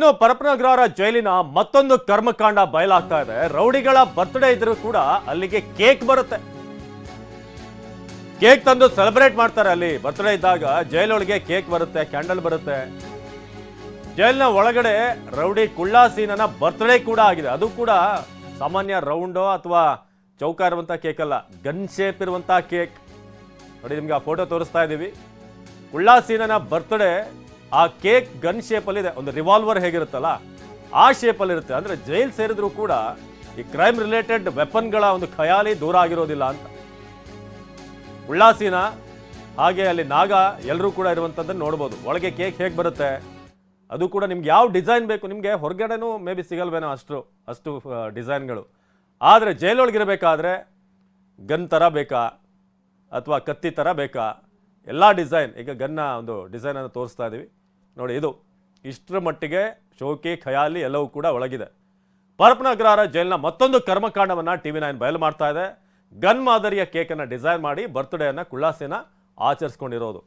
ಇನ್ನು ಪರಪನಗ್ರಹರ ಜೈಲಿನ ಮತ್ತೊಂದು ಕರ್ಮಕಾಂಡ ಬಯಲಾಗ್ತಾ ಇದೆ. ರೌಡಿಗಳ ಬರ್ತ್ಡೇ ಇದ್ರೂ ಕೂಡ ಅಲ್ಲಿಗೆ ಕೇಕ್ ಬರುತ್ತೆ. ಕೇಕ್ ತಂದು ಸೆಲೆಬ್ರೇಟ್ ಮಾಡ್ತಾರೆ ಅಲ್ಲಿ. ಬರ್ತ್ಡೇ ಇದ್ದಾಗ ಜೈಲೊಳಗೆ ಕೇಕ್ ಬರುತ್ತೆ ಕ್ಯಾಂಡಲ್ ಬರುತ್ತೆ. ಜೈಲಿನ ಒಳಗಡೆ ರೌಡಿ ಕುಳ್ಳಾಸೀನನ ಬರ್ತ್ಡೇ ಕೂಡ ಆಗಿದೆ. ಅದು ಕೂಡ ಸಾಮಾನ್ಯ ರೌಂಡೋ ಅಥವಾ ಚೌಕ ಇರುವಂಥ ಕೇಕ್ ಅಲ್ಲ. ಗನ್ ಶೇಪ್ ಇರುವಂಥ ಕೇಕ್ ನೋಡಿ ನಿಮ್ಗೆ ಆ ಫೋಟೋ ತೋರಿಸ್ತಾ ಇದ್ದೀವಿ. ಕುಳ್ಳಾಸೀನನ ಬರ್ತ್ಡೇ ಆ ಕೇಕ್ ಗನ್ ಶೇಪಲ್ಲಿದೆ ಒಂದು ರಿವಾಲ್ವರ್ ಹೇಗಿರುತ್ತಲ್ಲ, ಆ ಶೇಪಲ್ಲಿ ಇರುತ್ತೆ ಅಂದ್ರೆ ಜೈಲ್ ಸೇರಿದ್ರು ಕೂಡ ಈ ಕ್ರೈಮ್ ರಿಲೇಟೆಡ್ ವೆಪನ್ಗಳ ಒಂದು ಖಯಾಲಿ ದೂರ ಆಗಿರೋದಿಲ್ಲ ಅಂತ. ಉಳ್ಳಾಸೀನ ಹಾಗೆ ಅಲ್ಲಿ ನಾಗ ಎಲ್ಲರೂ ಕೂಡ ಇರುವಂಥದ್ದನ್ನು ನೋಡ್ಬೋದು. ಒಳಗೆ ಕೇಕ್ ಹೇಗೆ ಬರುತ್ತೆ, ಅದು ಕೂಡ ನಿಮ್ಗೆ ಯಾವ ಡಿಸೈನ್ ಬೇಕು, ನಿಮಗೆ ಹೊರಗಡೆನೂ ಮೇ ಬಿ ಸಿಗಲ್ವೇನೋ ಅಷ್ಟು ಅಷ್ಟು ಡಿಸೈನ್ಗಳು. ಆದರೆ ಜೈಲೊಳಗಿರಬೇಕಾದ್ರೆ ಗನ್ ಥರ ಬೇಕಾ, ಅಥವಾ ಕತ್ತಿ ಥರ ಬೇಕಾ, ಎಲ್ಲ ಡಿಸೈನ್, ಈಗ ಗನ್ನ ಒಂದು ಡಿಸೈನನ್ನು ತೋರಿಸ್ತಾ ಇದ್ದೀವಿ ನೋಡಿ, ಇದು ಇಷ್ಟರ ಮಟ್ಟಿಗೆ ಶೋಕಿ, ಖಯಾಲಿ ಎಲ್ಲವೂ ಕೂಡ ಒಳಗಿದೆ. ಪರಪನಗ್ರಹಾರ ಜೈಲಿನ ಮತ್ತೊಂದು ಕರ್ಮಕಾಂಡವನ್ನು ಟಿ ವಿ ನೈನ್ ಬಯಲು ಮಾಡ್ತಾ ಇದೆ. ಗನ್ ಮಾದರಿಯ ಕೇಕನ್ನು ಡಿಸೈನ್ ಮಾಡಿ ಬರ್ತ್ಡೇಯನ್ನು ಕುಳ್ಳಾಸೆನ ಆಚರಿಸ್ಕೊಂಡಿರೋದು.